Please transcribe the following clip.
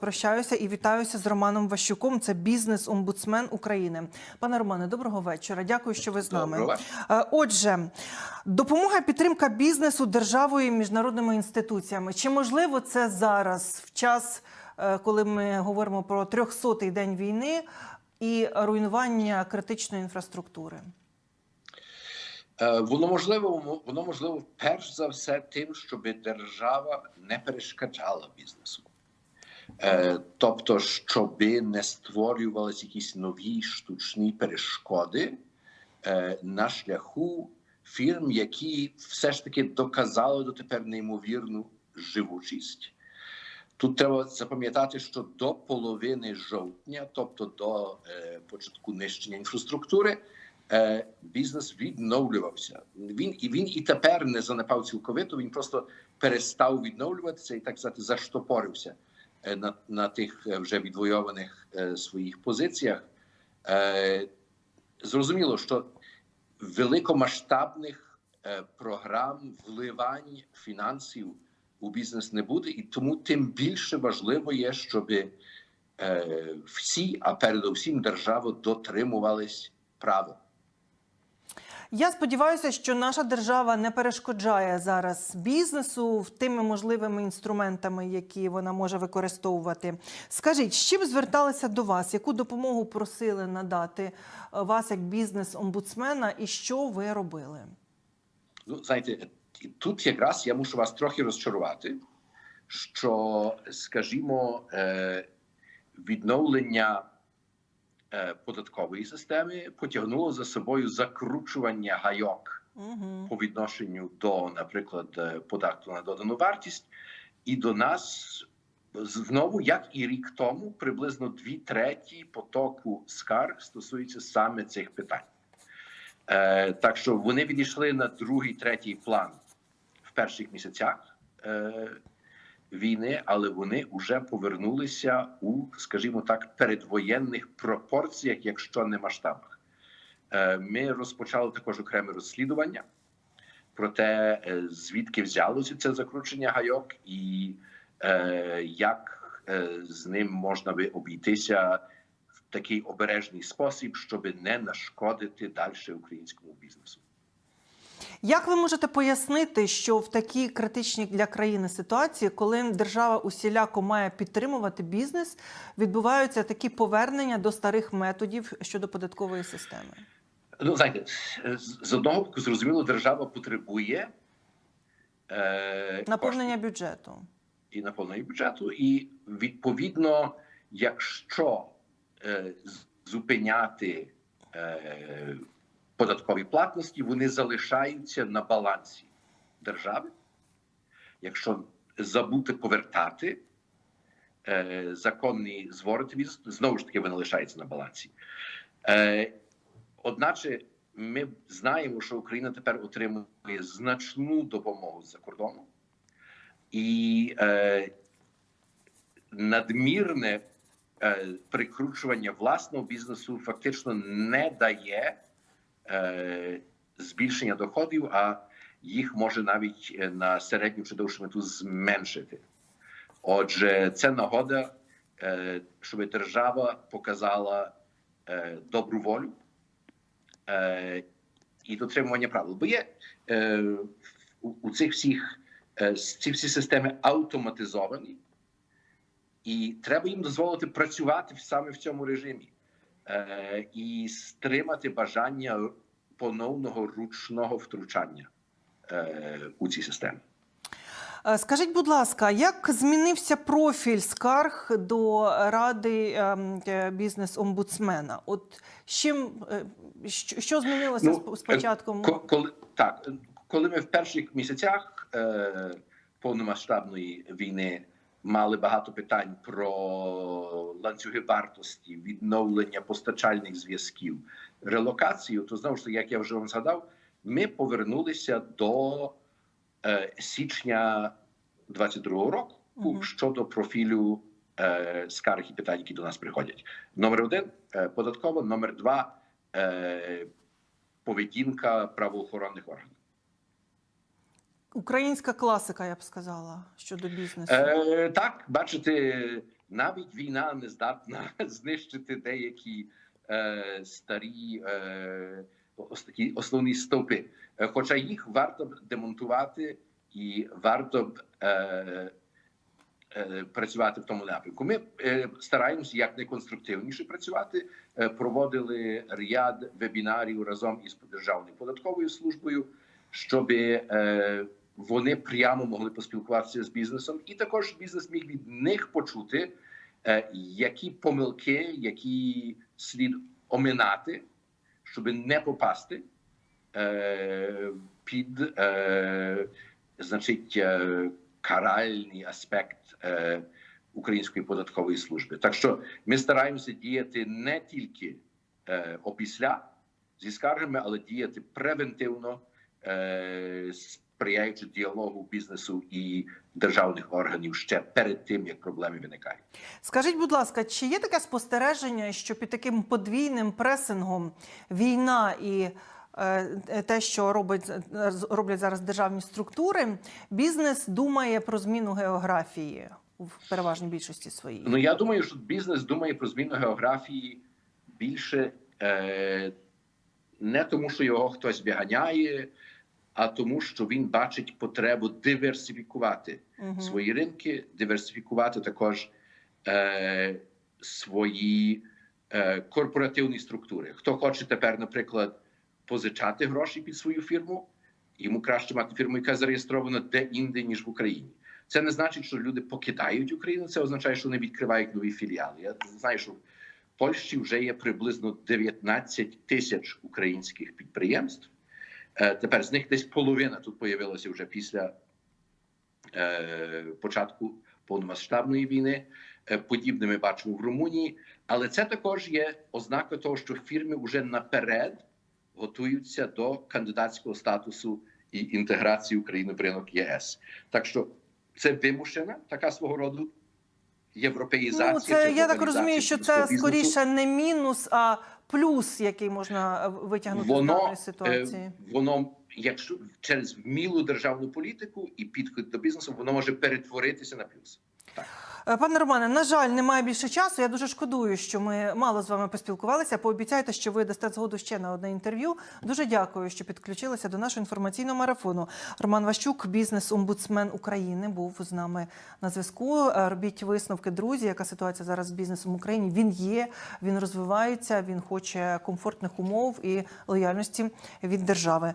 Прощаюся і вітаюся з Романом Ващуком. Це бізнес-омбудсмен України. Пане Романе, доброго вечора. Дякую, що ви з нами. Доброго. Е, Отже, допомога підтримка бізнесу державою і міжнародними інституціями. Чи можливо це зараз, в час, е, коли ми говоримо про 300-й день війни і руйнування критичної інфраструктури? Е, Воно можливо, воно можливо перш за все тим, щоб держава не перешкоджала бізнесу. Е, Тобто, щоб не створювалися якісь нові штучні перешкоди е, на шляху фірм, які все ж таки доказали дотепер неймовірну живучість. Тут треба запам'ятати, що до половини жовтня, тобто до е, початку нищення інфраструктури, е, бізнес відновлювався. Він і він і тепер не занепав цілковито. Він просто перестав відновлюватися і так сказати заштопорився на, на тих е, вже відвойованих е, своїх позиціях. Е, зрозуміло, що великомасштабних е, програм вливань фінансів у бізнес не буде, і тому тим більше важливо є, щоб е, всі, а передусім держава дотримувались права. Я сподіваюся, що наша держава не перешкоджає зараз бізнесу тими можливими інструментами, які вона може використовувати. Скажіть, з чим зверталися до вас? Яку допомогу просили надати е, вас як бізнес-омбудсмена, і що ви робили? Ну, знаєте, тут якраз я мушу вас трохи розчарувати, що, скажімо, е, відновлення податкової системи потягнуло за собою закручування гайок Угу. по відношенню до, наприклад, е, податку на додану вартість, і до нас знову, як і рік тому, приблизно дві треті потоку скарг стосуються саме цих питань. Е, так що вони відійшли на другий, третій план в перших місяцях е, війни, але вони вже повернулися у, скажімо так, передвоєнних пропорціях, якщо не масштабах. Е, ми розпочали також окреме розслідування про те, е, звідки взялося це закручення гайок, і е, як з ним можна би обійтися в такий обережний спосіб, щоб не нашкодити далі українському бізнесу. Як ви можете пояснити, що в такій критичній для країни ситуації, коли держава усіляко має підтримувати бізнес, відбуваються такі повернення до старих методів щодо податкової системи? Ну, знаєте, з одного боку, зрозуміло, держава потребує е, Наповнення бюджету. і наповнення бюджету, і відповідно, якщо е, зупиняти е, податкові платності, вони залишаються на балансі держави. Якщо забути повертати е, законні звороти, знову ж таки вони лишаються на балансі. Е, Одначе ми знаємо, що Україна тепер отримує значну допомогу з-за кордону, і е, надмірне е, прикручування власного бізнесу фактично не дає збільшення доходів, а їх може навіть е, на середню чи довшу мету зменшити. Отже, це нагода, е, щоб держава показала е, добру волю е, і дотримування правил. Бо є е, у, цих всіх е, ці всі системи автоматизовані, і треба їм дозволити працювати саме в цьому режимі е, і стримати бажання поновного ручного втручання е, у ці системи. Е, Скажіть, будь ласка, як змінився профіль скарг до ради ем, бізнес-омбудсмена? От чим що, змінилося Ну, початком? Коли так, коли ми в перших місяцях е, повномасштабної війни мали багато питань про ланцюги вартості, відновлення постачальних зв'язків, релокацію, то знову ж таки, як я вже вам згадав, ми повернулися до е, січня 22-го року Мгм. щодо профілю е, скарг і питань, які до нас приходять. Номер один е, податкова, номер два. Е, поведінка правоохоронних органів. Українська класика, я б сказала, щодо бізнесу. Е, так, бачите, навіть війна не здатна знищити деякі е, старі е, такі основні стовпи. Е, Хоча їх варто б демонтувати і варто б е, е, працювати в тому напрямку. Ми е, стараємося як найконструктивніше працювати. Е, проводили ряд вебінарів разом із Державною податковою службою, щоб е, вони прямо могли поспілкуватися з бізнесом, і також бізнес міг від них почути, е, які помилки, які слід оминати, щоб не попасти е, під е, значить каральний аспект української податкової служби. Так що ми стараємося діяти не тільки опісля зі скаргами, але діяти превентивно, е, сприяючи діалогу бізнесу і державних органів ще перед тим, як проблеми виникають. Скажіть, будь ласка, чи є таке спостереження, що під таким подвійним пресингом війна і е, те, що робить, роблять зараз державні структури, бізнес думає про зміну географії в переважній більшості своїй? Ну я думаю, що бізнес думає про зміну географії більше е, не тому, що його хтось виганяє, а тому, що він бачить потребу диверсифікувати Мгм. свої ринки, диверсифікувати також е, свої е, корпоративні структури. Хто хоче тепер, наприклад, позичати гроші під свою фірму, йому краще мати фірму, яка зареєстрована де-інде, ніж в Україні. Це не значить, що люди покидають Україну. Це означає, що вони відкривають нові філіали. Я знаю, що в Польщі вже є приблизно 19 тисяч українських підприємств. Е, Тепер з них десь половина тут появилася вже після е, початку повномасштабної війни. Е, Подібне ми бачимо в Румунії, але це також є ознака того, що фірми вже наперед готуються до кандидатського статусу і інтеграції України в ринок ЄС. Так що це вимушена така свого роду європеїзація. Ну, це я так розумію, що це бізнесу. скоріше не мінус, а плюс, який можна е, витягнути з воно, даної ситуації. е, воно, якщо через вмілу державну політику і підхід до бізнесу, воно може перетворитися на плюс. Так. Е, Пане Романе, на жаль, немає більше часу. Я дуже шкодую, що ми мало з вами поспілкувалися. Пообіцяйте, що ви дасте згоду ще на одне інтерв'ю. Дуже дякую, що підключилися до нашого інформаційного марафону. Роман Ващук, бізнес-омбудсмен України, був з нами на зв'язку. Е, Робіть висновки, друзі. Яка ситуація зараз з бізнесом в Україні? Він є, він розвивається, він хоче комфортних умов і лояльності від держави.